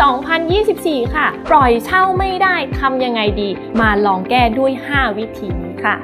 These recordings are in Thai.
2024 ค่ะ ปล่อยเช่าไม่ได้ทำยังไงดี มาลองแก้ด้วย 5 วิธีนี้ค่ะ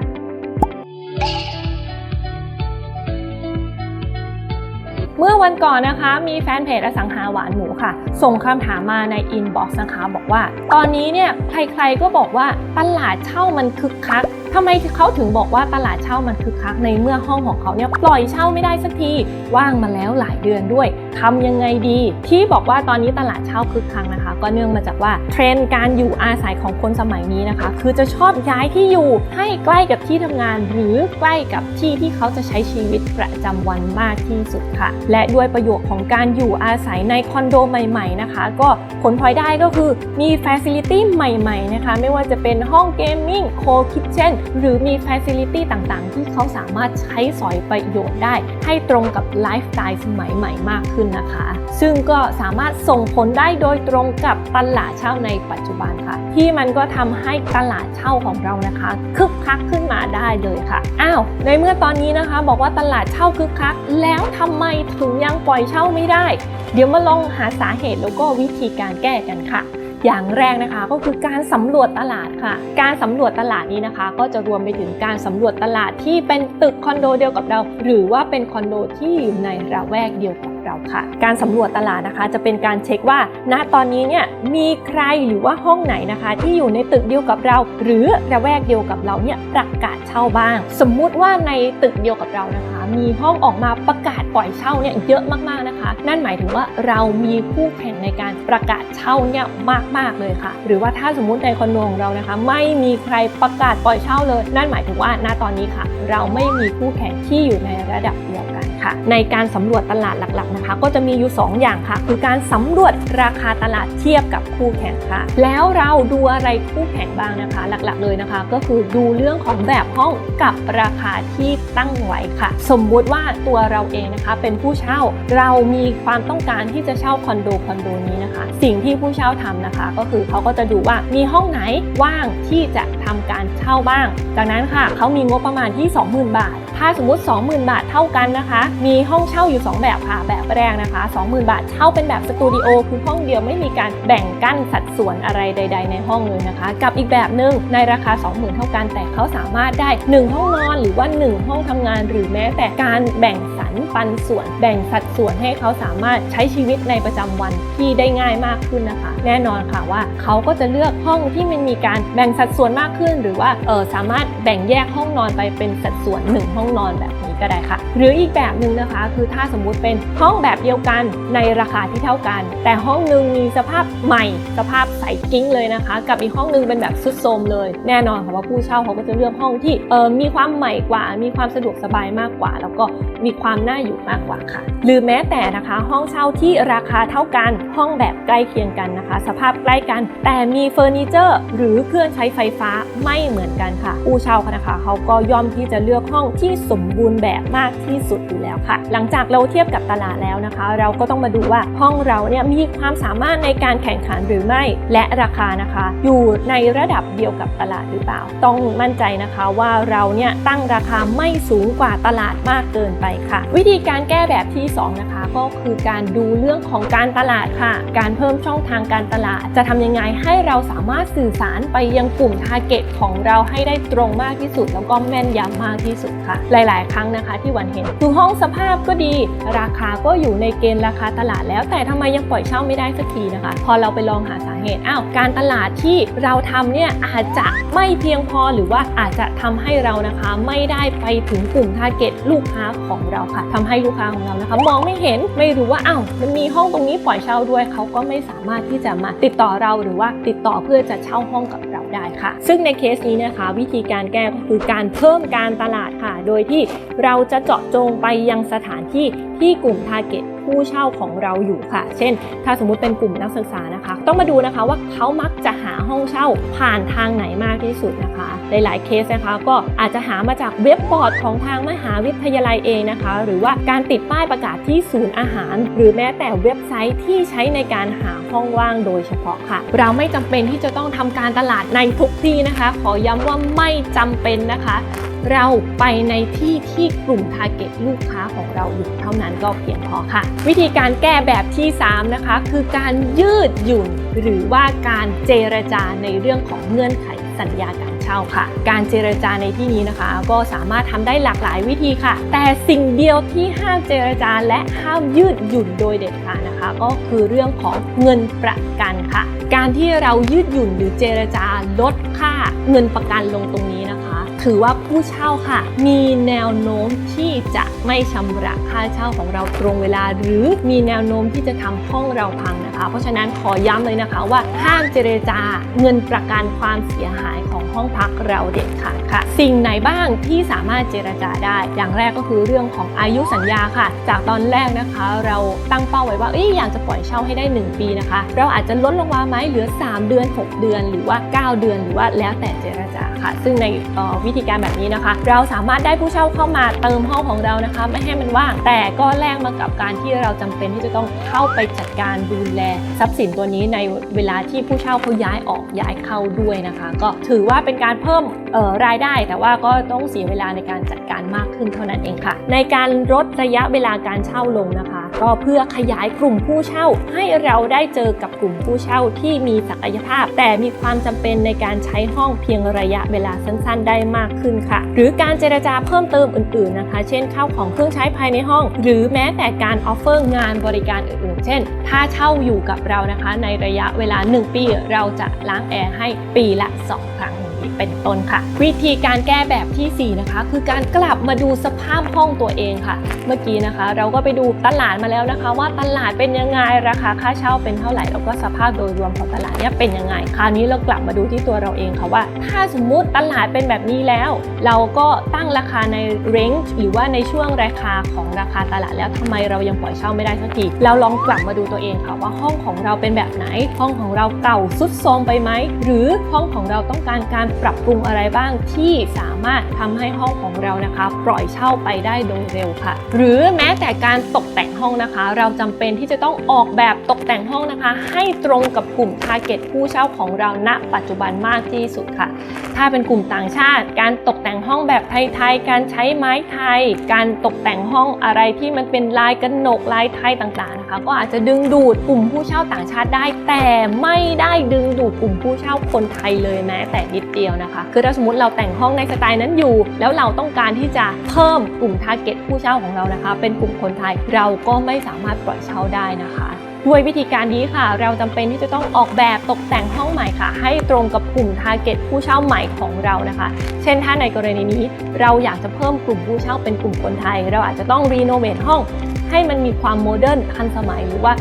เมื่อวันก่อนนะคะมีแฟนเพจอสังหาหวานหมูค่ะ ส่งคำถามมาในอินบ็อกซ์นะคะ บอกว่า ตอนนี้เนี่ยใครๆก็บอกว่าตลาดเช่ามันคึกคัก ทำไมเขาถึงบอกว่าตลาดเช่ามันคึกคักในเมื่อห้องของเขาเนี่ยปล่อยเช่าไม่ได้สักทีว่างมาแล้วหลายเดือนด้วยทำยังไงดี ที่บอกว่าตอนนี้ตลาดเช่าคึกคักนะคะ ก็เนื่องมาจากว่าเทรนด์การอยู่อาศัยของคนสมัยนี้นะคะ คือจะชอบย้ายที่อยู่ให้ใกล้กับที่ทำงาน หรือใกล้กับที่ที่เขาจะใช้ชีวิตประจำวันมากที่สุดค่ะ และด้วยประโยชน์ของการอยู่อาศัยในคอนโดใหม่ๆนะคะ ก็ผลพลอยได้ก็คือมีฟ a ซิลิตี้ใหม่ๆนะคะ ไม่ว่าจะเป็นห้องเกมมิ่งโคคิทเช่นหรือมีฟ a ซิลิตี้ต่างๆ ที่เขาสามารถใช้สอยประโยชน์ได้ ให้ตรงกับไลฟ์สไตล์สมัยใหม่มากขึ้นนะคะ ซึ่งก็สามารถส่งผลได้โดยตรงกับตลาดเช่าในปัจจุบันค่ะ ที่มันก็ทำให้ตลาดเช่าของเรานะคะคึกคักขึ้นมาได้เลยค่ะอ้าวในเมื่อตอนนี้นะคะ บอกว่าตลาดเช่าคึกคัก แล้วทำไมถึงยังปล่อยเช่าไม่ได้ เดี๋ยวมาลองหาสาเหตุแล้วก็วิธีการแก้กันค่ะอย่างแรกนะคะก็คือการสำรวจตลาดค่ะ การสำรวจตลาดนี้นะคะ ก็จะรวมไปถึงการสำรวจตลาดที่เป็นตึกคอนโดเดียวกับเรา หรือว่าเป็นคอนโดที่อยู่ในระแวกเดียวกับ เราค่ะ การสำรวจตลาดนะคะ จะเป็นการเช็คว่า ณตอนนี้เนี่ยมีใครหรือว่าห้องไหนนะคะ ที่อยู่ในตึกเดียวกับเรา หรือระแวกเดียวกับเราเนี่ยประกาศเช่าบ้าง สมมุติว่าในตึกเดียวกับเรานะคะ มีห้องออกมาประกาศปล่อยเช่าเนี่ยเยอะมากๆนะคะ นั่นหมายถึงว่าเรามีคู่แข่งในการประกาศเช่าเนี่ยมากๆเลยค่ะ หรือว่าถ้าสมมุติในคอนโดของเรานะคะ ไม่มีใครประกาศปล่อยเช่าเลย นั่นหมายถึงว่าณตอนนี้ค่ะ เราไม่มีคู่แข่งที่อยู่ในระดับเดียวกัน ค่ะ ในการสำรวจตลาดหลักๆนะคะ ก็จะมีอยู่ 2 อย่างค่ะ คือการสำรวจราคาตลาดเทียบกับคู่แข่งค่ะ แล้วเราดูอะไรคู่แข่งบ้างนะคะ หลักๆเลยนะคะ ก็คือดูเรื่องของแบบห้องกับราคาที่ตั้งไว้ค่ะ สมมุติว่าตัวเราเองนะคะ เป็นผู้เช่าเรามีความต้องการที่จะเช่าคอนโดคอนโดนี้นะคะ สิ่งที่ผู้เช่าทำนะคะ ก็คือเขาก็จะดูว่ามีห้องไหนว่างที่จะทำการเช่าบ้าง จากนั้นค่ะเขามีงบประมาณที่ 20,000 บาทถ้าสมมุติ 20,000 บาทเท่ากันนะคะ มีห้องเช่าอยู่ 2 แบบค่ะ แบบแรกนะคะ 20,000 บาทเช่าเป็นแบบสตูดิโอคือห้องเดียวไม่มีการแบ่งกั้นสัดส่วนอะไรใด ๆ ในห้องเลยนะคะ กับอีกแบบหนึ่งในราคา 20,000 เท่ากันแต่เขาสามารถได้ 1 ห้องนอนหรือว่า 1 ห้องทำงาน หรือแม้แต่การแบ่งสรรปันส่วน แบ่งสัดส่วนให้เขาสามารถใช้ชีวิตในประจำวันที่ได้ง่ายมากขึ้นนะคะ แน่นอนค่ะว่าเขาก็จะเลือกห้องที่มันมีการแบ่งสัดส่วนมากขึ้น หรือว่าเออสามารถแบ่งแยกห้องนอนไปเป็นสัดส่วน 1 ห้องนอนแบบนี้ก็ได้ค่ะ หรืออีกแบบหนึ่งนะคะ คือถ้าสมมุติเป็นห้องแบบเดียวกันในราคาที่เท่ากัน แต่ห้องหนึ่งมีสภาพใหม่ สภาพใสกิ้งเลยนะคะ กับอีกห้องหนึงเป็นแบบสุดโทมเลย แน่นอนค่ะว่าผู้เช่าเขาก็จะเลือกห้องที่เออมีความใหม่กว่า มีความสะดวกสบายมากกว่า แล้วก็มีความน่าอยู่มากกว่าค่ะ หรือแม้แต่นะคะห้องเช่าที่ราคาเท่ากันห้องแบบใกล้เคียงกันนะคะ สภาพใกล้กัน แต่มีเฟอร์นิเจอร์ หรือเครื่องใช้ไฟฟ้าไม่เหมือนกันค่ะ ผู้เช่านะคะเขาก็ย่อมที่จะเลือกห้องที่สมบูรณ์แบบมากที่สุดอยู่แล้วค่ะ หลังจากเราเทียบกับตลาดแล้วนะคะ เราก็ต้องมาดูว่าห้องเราเนี่ยมีความสามารถในการแข่งขันหรือไม่ และราคานะคะ อยู่ในระดับเดียวกับตลาดหรือเปล่า ต้องมั่นใจนะคะว่าเราเนี่ยตั้งราคาไม่สูงกว่าตลาดมากเกินไปค่ะ วิธีการแก้แบบที่สองนะคะ ก็คือการดูเรื่องของการตลาดค่ะ การเพิ่มช่องทางการตลาด จะทำยังไงให้เราสามารถสื่อสารไปยังกลุ่มทาร์เก็ตของเราให้ได้ตรงมากที่สุด แล้วก็แม่นยำมากที่สุดค่ะ หลาย ๆ ครั้งนะคะ ที่วันเห็นคือห้องสภาพก็ดี ราคาก็อยู่ในเกณฑ์ราคาตลาดแล้ว แต่ทำไมยังปล่อยเช่าไม่ได้สักทีนะคะ พอเราไปลองหาสาเหตุอ้าวการตลาดที่เราทำเนี่ยอาจจะไม่เพียงพอหรือว่าอาจจะทำให้เรานะคะ ไม่ได้ไปถึงกลุ่มทาร์เก็ตลูกค้าของเราค่ะทำให้ลูกค้าของเรานะคะ มองไม่เห็นไม่รู้ว่าอ้าวมันมีห้องตรงนี้ปล่อยเช่าด้วยเขาก็ไม่สามารถที่จะมาติดต่อเราหรือว่าติดต่อเพื่อจะเช่าห้องกับเราได้ค่ะ ซึ่งในเคสนี้นะคะ วิธีการแก้ก็คือการเพิ่มการตลาดค่ะ โดยที่เราจะเจาะจงไปยังสถานที่ที่กลุ่มทาร์เก็ต ผู้เช่าของเราอยู่ค่ะ เช่น ถ้าสมมุติเป็นกลุ่มนักศึกษานะคะ ต้องมาดูนะคะว่าเขามักจะหาห้องเช่าผ่านทางไหนมากที่สุดนะคะ หลายๆเคสนะคะ ก็อาจจะหามาจากเว็บบอร์ดของทางมหาวิทยาลัยเองนะคะ หรือว่าการติดป้ายประกาศที่ศูนย์อาหาร หรือแม้แต่เว็บไซต์ที่ใช้ในการหาห้องว่างโดยเฉพาะค่ะ เราไม่จำเป็นที่จะต้องทำการตลาดในทุกที่นะคะ ขอย้ำว่าไม่จำเป็นนะคะเราไปในที่ที่กลุ่ม Target ลูกค้าของเราอยู่เท่านั้นก็เพียงพอค่ะ วิธีการแก้แบบที่ 3 นะคะ คือการยืดหยุ่นหรือว่าการเจรจาในเรื่องของเงื่อนไขสัญญาการเช่าค่ะ การเจรจาในที่นี้นะคะ ก็สามารถทำได้หลากหลายวิธีค่ะ แต่สิ่งเดียวที่ห้ามเจรจาและห้ามยืดหยุ่นโดยเด็ดขาดนะคะ ก็คือเรื่องของเงินประกันค่ะ การที่เรายืดหยุ่นหรือเจรจาลดค่าเงินประกันลงตรงนี้นะคะ ถือว่าผู้เช่าค่ะ มีแนวโน้มที่จะไม่ชำระค่าเช่าของเราตรงเวลา หรือมีแนวโน้มที่จะทำห้องเราพังนะคะ เพราะฉะนั้นขอย้ำเลยนะคะว่าห้ามเจรจาเงินประกันความเสียหายของห้องพักเราเด็ดขาดค่ะ สิ่งไหนบ้างที่สามารถเจรจาได้ อย่างแรกก็คือเรื่องของอายุสัญญาค่ะ จากตอนแรกนะคะ เราตั้งเป้าไว้ว่าเอ้ยอยากจะปล่อยเช่าให้ได้ 1 ปีนะคะ เราอาจจะลดลงมาไหมเหลือ 3 เดือน 6 เดือน หรือว่า 9 เดือนหรือว่าแล้วแต่เจรจา ค่ะ ซึ่งในออวิธีการแบบนี้นะคะ เราสามารถได้ผู้เช่าเข้ามาเติมห้องของเรานะคะ ไม่ให้มันว่าง แต่ก็แลกมากับการที่เราจำเป็นที่จะต้องเข้าไปจัดการดูแลทรัพย์สินตัวนี้ในเวลาที่ผู้เช่าเขาย้ายออกย้ายเข้าด้วยนะคะ ก็ถือว่าเป็นการเพิ่มออรายได้ แต่ว่าก็ต้องเสียเวลาในการจัดการมากขึ้นเท่านั้นเองค่ะ ในการลดระยะเวลาการเช่าลงนะคะ ก็เพื่อขยายกลุ่มผู้เช่า ให้เราได้เจอกับกลุ่มผู้เช่าที่มีศักยภาพ แต่มีความจำเป็นในการใช้ห้องเพียงระยะเวลาสั้นๆ ได้มากขึ้นค่ะ หรือการเจรจาเพิ่มเติมอื่นๆนะคะ เช่นข้าวของเครื่องใช้ภายในห้อง หรือแม้แต่การออฟเฟอร์งานบริการอื่นๆ เช่น ถ้าเช่าอยู่กับเรานะคะ ในระยะเวลา 1 ปี เราจะล้างแอร์ให้ปีละ 2 ครั้ง อีกเป็นต้นค่ะ วิธีการแก้แบบทีสี่ 4 นะคะ คือการกลับมาดูสภาพห้องตัวเองค่ะ เมื่อกี้นะคะ เราก็ไปดูตลาดมาแล้วนะคะ ว่าตลาดเป็นยังไงราคาค่าเช่าเป็นเท่าไหร่แล้วก็สภาพโดยรวมของตลาดเนี่ยเป็นยังไง คราวนี้เรากลับมาดูที่ตัวเราเองค่ะว่า ถ้าสมมุติตลาดเป็นแบบนี้แล้ว เราก็ตั้งราคาในเรนจ์หรือว่าในช่วงราคาของราคาตลาดแล้วทำไมเรายังปล่อยเช่าไม่ได้สักทีเราลองกลับมาดูตัวเองค่ะว่าห้องของเราเป็นแบบไหน ห้องของเราเก่าสุดโทรมไปไหมหรือห้องของเราต้องการการปรับปรุงอะไรบ้างที่สามารถทำให้ห้องของเรานะคะ ปล่อยเช่าไปได้โดยเร็วค่ะ หรือแม้แต่การตกแต่งห้องนะคะ เราจำเป็นที่จะต้องออกแบบตกแต่งห้องนะคะ ให้ตรงกับกลุ่ม t a r g e t ผู้เช่าของเราณ ปัจจุบันมากที่สุดค่ะ ถ้าเป็นกลุ่มต่างชาติ การตกแต่งห้องแบบไทยๆการใช้ไม้ไทย การตกแต่งห้องอะไรที่มันเป็นลายกระหนกลายไทยต่างๆนะคะ ก็อาจจะดึงดูดกลุ่มผู้เช่าต่างชาติได้ แต่ไม่ได้ดึงดูดกลุ่มผู้เช่าคนไทยเลยแม้แต่นิดเดียวนะคะ คือถ้าสมมติเราแต่งห้องในสไตล์นั้นอยู่ แล้วเราต้องการที่จะเพิ่มกลุ่มทาร์เก็ตผู้เช่าของเรานะคะ เป็นกลุ่มคนไทยเราก็ไม่สามารถปล่อยเช่าได้นะคะด้วยวิธีการนี้ค่ะ เราจำเป็นที่จะต้องออกแบบตกแต่งห้องใหม่ค่ะ ให้ตรงกับกลุ่ม t a r g e t ผู้เช่าใหม่ของเรานะคะ เช่นถ้าในกรณีนี้ เราอยากจะเพิ่มกลุ่มผู้เช่าเป็นกลุ่มคนไทย เราอาจจะต้องรีโนเวทห้องให้มันมีความโมเดิร์นทันสมัยหรือว่า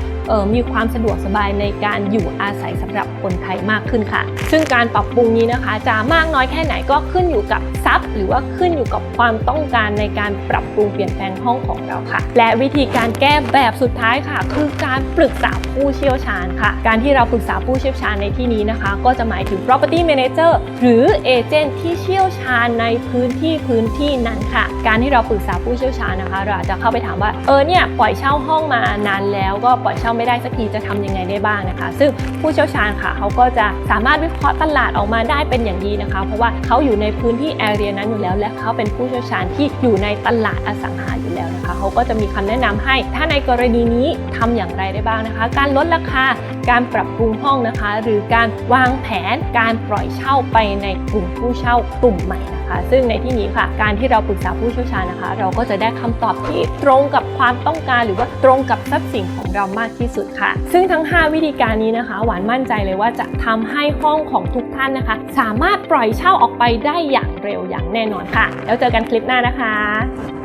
มีความสะดวกสบายในการอยู่อาศัยสำหรับคนไทยมากขึ้นค่ะ ซึ่งการปรับปรุงนี้นะคะ จะมากน้อยแค่ไหนก็ขึ้นอยู่กับทรัพย์ หรือว่าขึ้นอยู่กับความต้องการในการปรับปรุงเปลี่ยนแปลงห้องของเราค่ะ และวิธีการแก้แบบสุดท้ายค่ะ คือการปรึกษาผู้เชี่ยวชาญค่ะ การที่เราปรึกษาผู้เชี่ยวชาญในที่นี้นะคะ ก็จะหมายถึง property manager หรือเอเจนต์ที่เชี่ยวชาญในพื้นที่พื้นที่นั้นค่ะ การที่เราปรึกษาผู้เชี่ยวชาญนะคะ เราอาจจะเข้าไปถามว่าเออเนี่ยปล่อยเช่าห้องมานานแล้วก็ปล่อยเช่าไม่ได้สักทีจะทำยังไงได้บ้างนะคะ ซึ่งผู้เชี่ยวชาญค่ะเขาก็จะสามารถวิเคราะห์ตลาดออกมาได้เป็นอย่างดีนะคะ เพราะว่าเขาอยู่ในพื้นที่แอเรียนั้นอยู่แล้ว และเขาเป็นผู้เชี่ยวชาญที่อยู่ในตลาดอสังหาอยู่แล้วนะคะเขาก็จะมีคำแนะนำให้ ถ้าในกรณีนี้ทำอย่างไรได้บ้างนะคะ การลดราคาการปรับปรุงห้องนะคะ หรือการวางแผนการปล่อยเช่าไปในกลุ่มผู้เช่ากลุ่มใหม่ นะคะ ซึ่งในที่นี้ค่ะ การที่เราปรึกษาผู้เชี่ยวชาญนะคะ เราก็จะได้คำตอบที่ตรงกับความต้องการ หรือว่าตรงกับทรัพย์สินของเรามากที่สุดค่ะ ซึ่งทั้ง 5 วิธีการนี้นะคะ หวานมั่นใจเลยว่าจะทำให้ห้องของทุกท่านนะคะ สามารถปล่อยเช่าออกไปได้อย่างเร็วอย่างแน่นอนค่ะ แล้วเจอกันคลิปหน้านะคะ